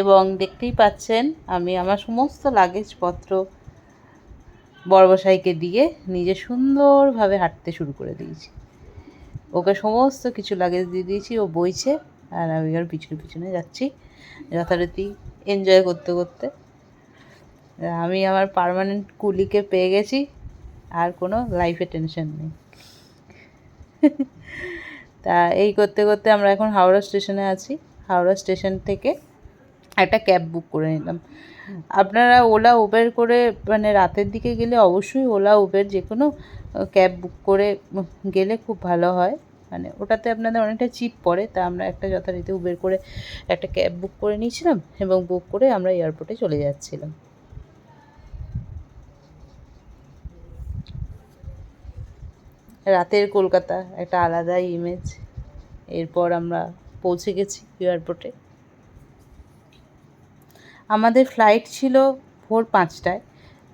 এবং দেখতেই পাচ্ছেন, আমি আমার সমস্ত লাগেজপত্র বড়বসাইকে দিয়ে নিজে সুন্দরভাবে হাঁটতে শুরু করে দিয়েছি। ওকে সমস্ত কিছু লাগেজ দিয়ে দিয়েছি, ও বইছে, আর আমি ওর পিছনে পিছনে যাচ্ছি, যথারীতি এনজয় করতে করতে। আমি আমার পার্মানেন্ট কুলিকে পেয়ে গেছি, আর কোনো লাইফে টেনশন নেই। তা এই করতে করতে আমরা এখন হাওড়া স্টেশনে আছি। হাওড়া স্টেশন থেকে একটা ক্যাব বুক করে নিলাম। আপনারা ওলা, উবের করে মানে রাতের দিকে গেলে অবশ্যই ওলা, উবের যে কোনো ক্যাব বুক করে গেলে খুব ভালো হয়। মানে ওটাতে আপনাদের অনেকটা চিপ পড়ে, তা আমরা একটা যথারীতি উবের করে একটা ক্যাব বুক করে নিয়েছিলাম এবং বুক করে আমরা এয়ারপোর্টে চলে যাচ্ছিলাম। রাতের কলকাতা, একটা আলাদা ইমেজ এরপর আমরা পৌঁছে গেছি এয়ারপোর্টে আমাদের ফ্লাইট ছিল ভোর পাঁচটায়।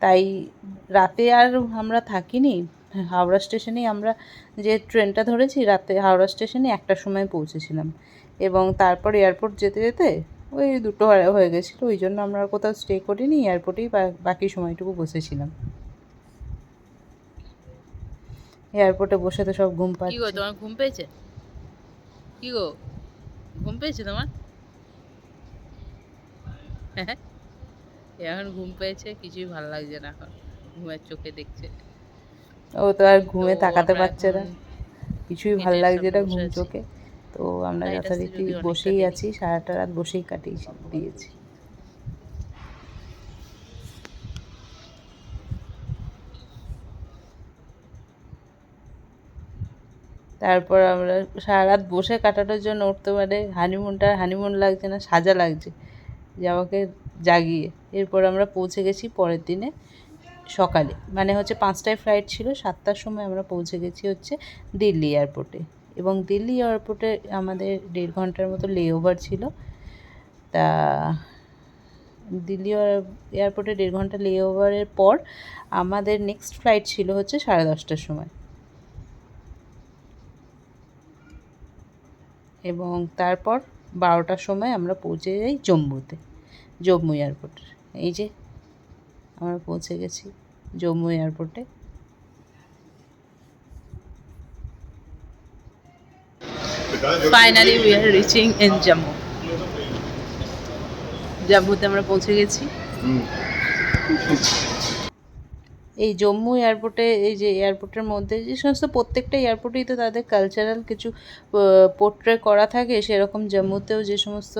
তাই রাতে আর আমরা থাকিনি। হাওড়া স্টেশনেই আমরা যে ট্রেনটা ধরেছি, রাতে হাওড়া স্টেশনে একটার সময় পৌঁছেছিলাম। এবং তারপর এয়ারপোর্ট যেতে যেতে ওই দুটো হয়ে গেছিল। ওই জন্য আমরা কোথাও স্টে করিনি। এয়ারপোর্টেই বাকি সময়টুকু বসেছিলাম। এয়ারপোর্টে বসে তো সব ঘুম পাচ্ছে কি গো তোমার ঘুম পেয়েছে? কি গো ঘুম পেয়েছে তোমার? এখন ঘুম পেয়েছে কিছুই ভালো লাগছে না এখন। ঘুমের চোখে দেখছে। ও তো আর ঘুমে তাকাতে পারছে না। কিছুই ভালো লাগছে না ঘুম চোখে। তো আমরা যথারীতি বসেই। আছি সারাটা রাত বসেই কাটিয়ে দিয়েছি। তারপর আমরা সারা রাত বসে কাটানোর জন্য উঠতে পারে। হানিমুনটা হানিমুন লাগছে না, সাজা লাগছে। যে আমাকে জাগিয়ে। এরপর আমরা পৌঁছে গেছি পরের দিনে সকালে। মানে হচ্ছে পাঁচটায় ফ্লাইট ছিল, সাতটার সময় আমরা পৌঁছে গেছি হচ্ছে দিল্লি এয়ারপোর্টে এবং দিল্লি এয়ারপোর্টে আমাদের দেড় ঘণ্টার মতো লে ওভার ছিল। তা দিল্লি এয়ার- এয়ারপোর্টে দেড় ঘণ্টা লে ওভারের পর আমাদের নেক্সট ফ্লাইট ছিল হচ্ছে সাড়ে দশটার সময়। এবং তারপর বারোটার সময় আমরা পৌঁছে যাই জম্মুতে, জম্মু এয়ারপোর্টে। এই যে আমরা পৌঁছে গেছি জম্মু এয়ারপোর্টে। Finally we are reaching in Jammu জম্মুতে আমরা পৌঁছে গেছি। এই জম্মু এয়ারপোর্টে, এই যে এয়ারপোর্টের মধ্যে, যে সমস্ত প্রত্যেকটা এয়ারপোর্টেই তো তাদের কালচারাল কিছু পোর্ট্রে করা থাকে। সেরকম জম্মুতেও যে সমস্ত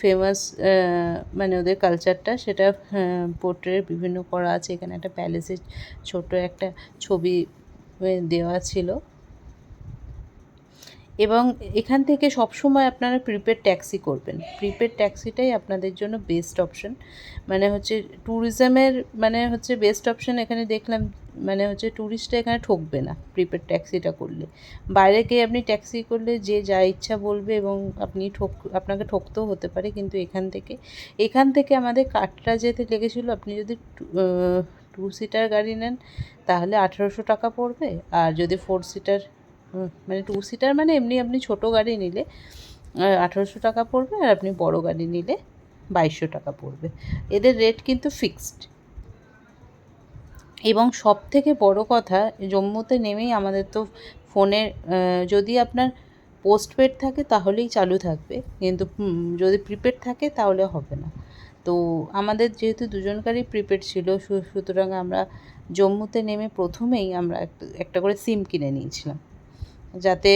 ফেমাস মানে ওদের কালচারটা সেটা পোর্ট্রে বিভিন্ন করা আছে। এখানে একটা প্যালেসের ছোট একটা ছবি দেওয়া ছিল। এবং এখান থেকে সবসময় আপনারা প্রিপেড ট্যাক্সি করবেন। প্রিপেড ট্যাক্সিটাই আপনাদের জন্য বেস্ট অপশন মানে হচ্ছে ট্যুরিজমের মানে হচ্ছে বেস্ট অপশন এখানে দেখলাম মানে হচ্ছে ট্যুরিস্টরা এখানে ঠকবে না প্রিপেড ট্যাক্সিটা করলে। বাইরে গিয়ে আপনি ট্যাক্সি করলে যে যা ইচ্ছা বলবে এবং আপনি ঠক, আপনাকে ঠকতেও হতে পারে, কিন্তু এখান থেকে এখান থেকে আমাদের কাটরা যেতে লেগেছিলো, আপনি যদি টু সিটার গাড়ি নেন, তাহলে আঠেরোশো টাকা পড়বে। আর যদি ফোর সিটার মানে টু সিটার মানে এমনি আপনি ছোটো গাড়ি নিলে আঠেরোশো টাকা পড়বে আর আপনি বড় গাড়ি নিলে বাইশশো টাকা পড়বে। এদের রেট কিন্তু ফিক্সড এবং সব থেকে বড় কথা, জম্মুতে নেমেই আমাদের তো ফোনের যদি আপনার পোস্টপেড থাকে তাহলেই চালু থাকবে। কিন্তু যদি প্রিপেড থাকে তাহলে হবে না। তো আমাদের যেহেতু দুজনকারই প্রিপেড ছিল সুতরাং আমরা জম্মুতে নেমে প্রথমেই আমরা একটা করে সিম কিনে নিয়েছিলাম। যাতে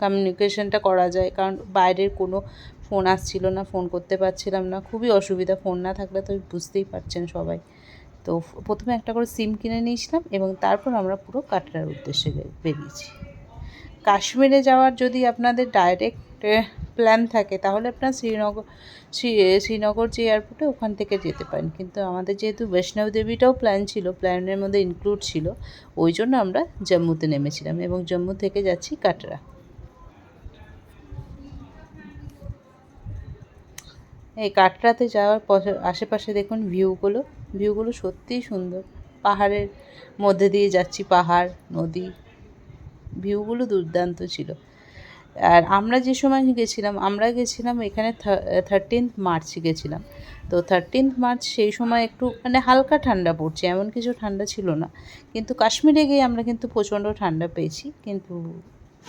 কমিউনিকেশনটা করা যায়। কারণ বাইরের কোনো ফোন আসছিল না ফোন করতে পারছিলাম না। খুবই অসুবিধা ফোন না থাকলে তো বুঝতেই পারছেন সবাই। তো প্রথমে একটা করে সিম কিনে নিয়েছিলাম এবং তারপর আমরা পুরো কাটরার উদ্দেশ্যে বেরিয়েছি। কাশ্মীরে যাওয়ার যদি আপনাদের ডাইরেক্ট প্ল্যান থাকে, তাহলে আপনার শ্রীনগর শ্রী- শ্রীনগর যে এয়ারপোর্টে ওখান থেকে যেতে পারেন। কিন্তু আমাদের যেহেতু বৈষ্ণব দেবীটাও প্ল্যান ছিল প্ল্যানের মধ্যে ইনক্লুড ছিল, ওই জন্য আমরা জম্মুতে নেমেছিলাম এবং জম্মু থেকে যাচ্ছি কাটরা। এই কাটরাতে যাওয়ার আশেপাশে দেখুন ভিউগুলো ভিউগুলো সত্যিই সুন্দর। পাহাড়ের মধ্যে দিয়ে যাচ্ছি, পাহাড়, নদী ভিউগুলো দুর্দান্ত ছিল। আর আমরা যে সময় গেছিলাম, আমরা গেছিলাম এখানে থার্টিন্থ মার্চ গেছিলাম। তো থার্টিন্থ মার্চ সেই সময় একটু মানে হালকা ঠান্ডা পড়ছে, এমন কিছু ঠান্ডা ছিল না। কিন্তু কাশ্মীরে গিয়ে আমরা কিন্তু প্রচণ্ড ঠান্ডা পেয়েছি, কিন্তু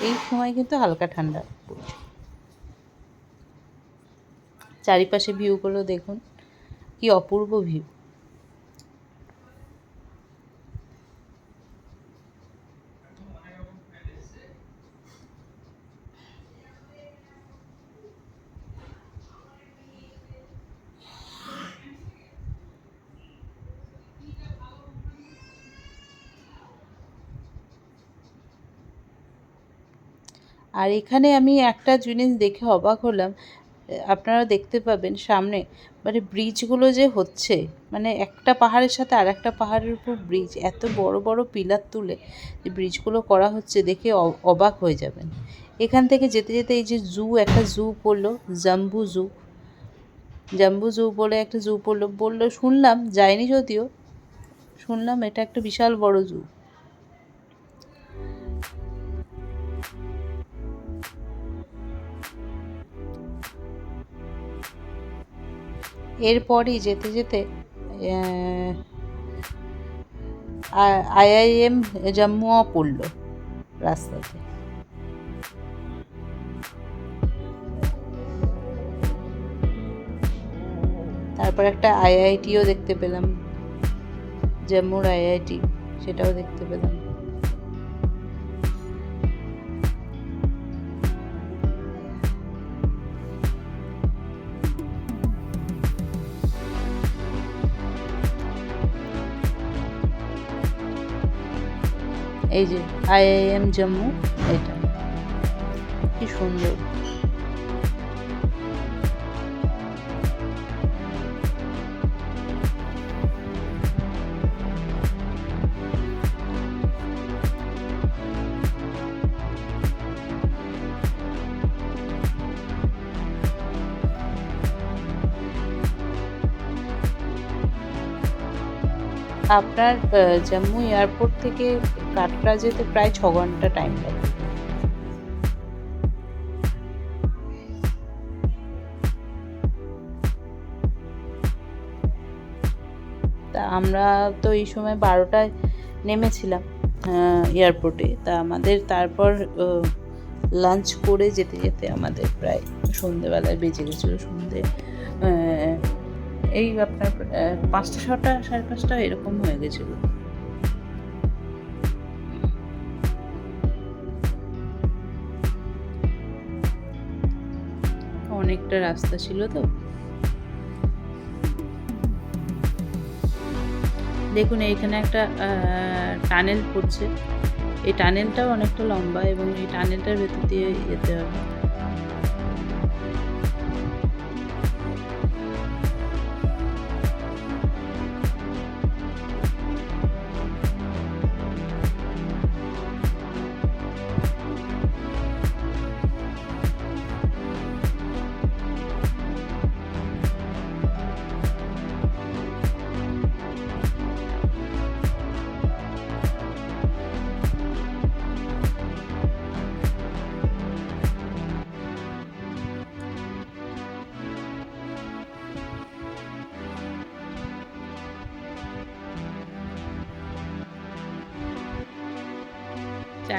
এই সময় কিন্তু হালকা ঠান্ডা পড়ছে। চারিপাশে ভিউগুলো দেখুন, কি অপূর্ব ভিউ আর এখানে আমি একটা জিনিস দেখে অবাক হলাম, আপনারা দেখতে পাবেন সামনে মানে ব্রিজগুলো যে হচ্ছে মানে একটা পাহাড়ের সাথে আর একটা পাহাড়ের উপর ব্রিজ, এত বড় বড় পিলার তুলে যে ব্রিজগুলো করা হচ্ছে দেখে অবাক হয়ে যাবেন। এখান থেকে যেতে যেতে এই যে জু, একটা জু পড়ল, জাম্বু জু জাম্বু জু বলে একটা জু পড়ল, বলল শুনলাম, যায়নি যদিও, শুনলাম এটা একটা বিশাল বড় জু। এরপরই যেতে যেতে আইআইএম জম্মুও পড়ল রাস্তাতে। তারপর একটা আইআইটিও দেখতে পেলাম, জম্মুর আইআইটি, সেটাও দেখতে পেলাম। এই যে আইআইএম জম্মু এটা। কি সুন্দর। আপনার জম্মু এয়ারপোর্ট থেকে কাটরা যেতে প্রায় ছ ঘণ্টা টাইম লাগে। তা আমরা তো এই সময় বারোটায় নেমেছিলাম এয়ারপোর্টে তা আমাদের তারপর লাঞ্চ করে যেতে যেতে আমাদের প্রায় সন্ধেবেলায় বেজে গেছিল সন্ধে এই আপনার পাঁচটা, ছটা, সাড়ে পাঁচটা এরকম হয়ে গেছিল। অনেকটা রাস্তা ছিল তো। দেখুন এইখানে একটা টানেল পড়ছে। এই টানেলটাও অনেকটা লম্বা এবং এই টানেলটার ভেতর দিয়ে যেতে হবে।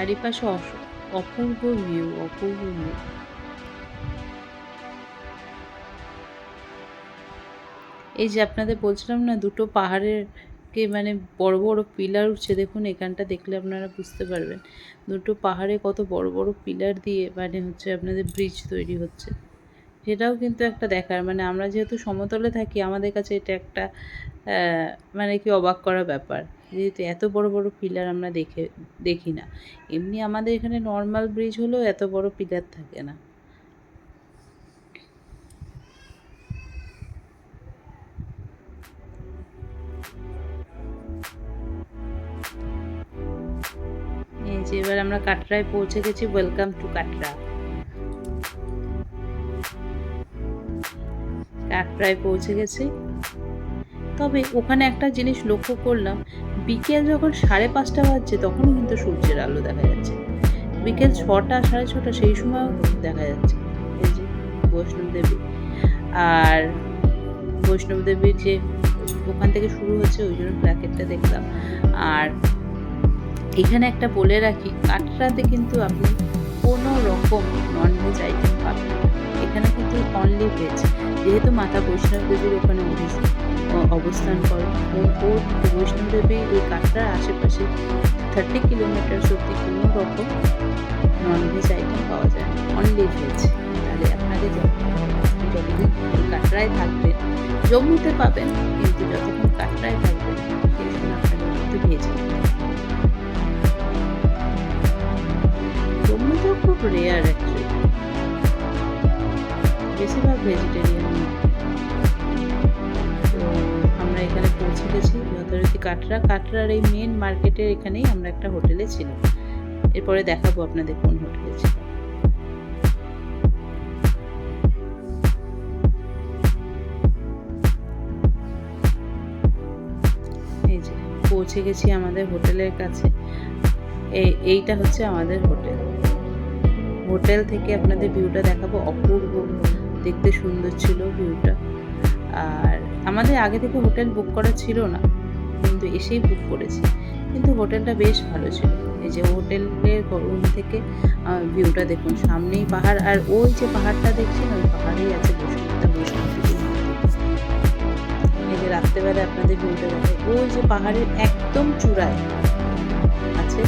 চারিপাশে অপূর্ব ভিউ অপূর্ব ভিউ এই যে আপনাদের বলছিলাম না, দুটো পাহাড়ের কে মানে বড় বড় পিলার উঠছে, দেখুন এখানটা দেখলে আপনারা বুঝতে পারবেন। দুটো পাহাড়ে কত বড় বড় পিলার দিয়ে মানে হচ্ছে আপনাদের ব্রিজ তৈরি হচ্ছে। সেটাও কিন্তু একটা দেখার। মানে আমরা যেহেতু সমতলে থাকি, আমাদের কাছে এটা একটা মানে কি অবাক করা ব্যাপার। যেহেতু এত বড় বড় পিলার আমরা দেখে, দেখি না। এমনি আমাদের এখানে নর্মাল ব্রিজ হলেও এত বড় পিলার থাকে না। যে এবার আমরা কাটরায় পৌঁছে গেছি। ওয়েলকাম টু কাটরা কাটরায় পৌঁছে গেছি। তবে ওখানে একটা জিনিস লক্ষ্য করলাম, বিকেল যখন সাড়ে পাঁচটা বাজছে তখনও কিন্তু সূর্যের আলো দেখা যাচ্ছে। বিকেল ছটা, সাড়ে ছটা সেই সময়ও দেখা যাচ্ছে। এই যে বৈষ্ণব দেবী। আর বৈষ্ণব দেবীর যে ওখান থেকে শুরু হচ্ছে ওই জন্য প্ল্যাকেটটা দেখলাম। আর এখানে একটা বলে রাখি কাটরাতে কিন্তু আপনি কোনো রকম ননভেজ আইটেম পাবেন কিন্তু অনলি ভেজ যেহেতু মাতা বৈষ্ণব দেবীর ওখানে অবস্থান করে ওর বৈষ্ণব দেবী ওই কাটরার আশেপাশে থার্টি কিলোমিটার সত্যি কোনো রকম ননভেজ আইটেম পাওয়া যায়। অনলি ভেজ তাহলে আপনাদের যতদিন কাটরায় থাকবেন জম্মুতে পাবেন, কিন্তু যতক্ষণ ভেজিটেরিয়ান। তো আমরা এখানে পৌঁছে গেছি। যথারীতি কাটরা। কাটরার এই মেন মার্কেটের এখানেই আমরা একটা হোটেলে ছিলাম। এরপরে দেখাবো আপনাদের কোন হোটেলে ছিল এই যে, পৌঁছে গেছি আমাদের হোটেলের কাছে। এই এইটা হচ্ছে আমাদের হোটেল হোটেল থেকে আপনাদের ভিউটা দেখাবো অপূর্ব। দেখতে সুন্দর ছিল ভিউটা আর আমাদের আগে থেকে হোটেল বুক করা ছিল না, কিন্তু এসেই বুক করেছি। কিন্তু হোটেলটা বেশ ভালো ছিল। এই যে হোটেলের রুম থেকে ভিউটা দেখুন, সামনেই পাহাড়, আর ওই যে পাহাড়টা দেখছেন, ওই পাহাড়েই আছে এই যে রাত্রেবেলা আপনাদের ভিউটা দেখে, ওই যে পাহাড়ের একদম চূড়ায় আছে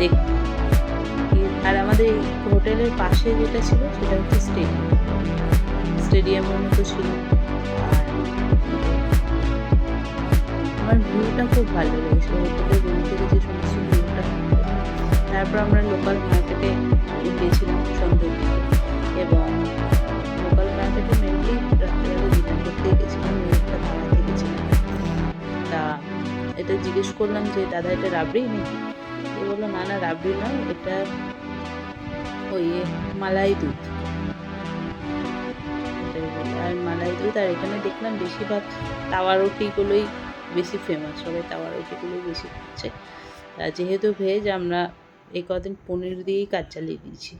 দেখুন আর আমাদের হোটেলের পাশে যেটা ছিল, সেটা হচ্ছে স্টেডিয়াম স্টেডিয়ামের মতো ছিল। আমার ভিউটা খুব ভালো লেগেছিল। হোটেলের রুম থেকে যে সমস্ত ভিউটা তারপর আমরা লোকাল মার্কেটে গিয়েছিলাম সন্ধ্যের দিকে এবং লোকাল মার্কেটে মেনলি রাত্রেবেলা ডিনার করতেই গেছিলাম, একটা ভাড়াতে গেছিলাম তা এটা জিজ্ঞেস করলাম যে, দাদা, এটা রাবড়ি নাকি? এ বলল, না না, রাবড়ি নয়, এটা ওই মালাই দুধ। আর মালাই দুধ আর এখানে দেখলাম বেশিরভাগ তাওয়া রুটিগুলোই বেশি ফেমাস সবাই তাওয়া রুটিগুলোই বেশি খাচ্ছে। যেহেতু ভেজ আমরা এই কদিন পনির দিয়েই কাজ চালিয়ে দিয়েছি,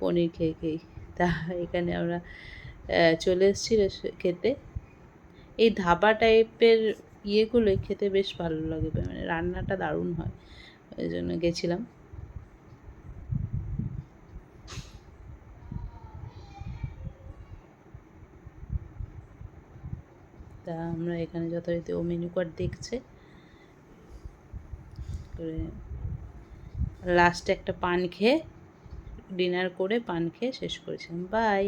পনির খেয়ে খেয়েই। তা এখানে আমরা চলে এসেছি খেতে। এই ধাবা টাইপের ইয়েগুলোই খেতে বেশ ভালো লাগে মানে রান্নাটা দারুণ হয়। ওই জন্য গেছিলাম। তা আমরা এখানে যথারীতি ও মেনু কার্ড দেখছে। করে লাস্টে একটা পান খেয়ে ডিনার করে পান খেয়ে শেষ করেছিলাম। বাই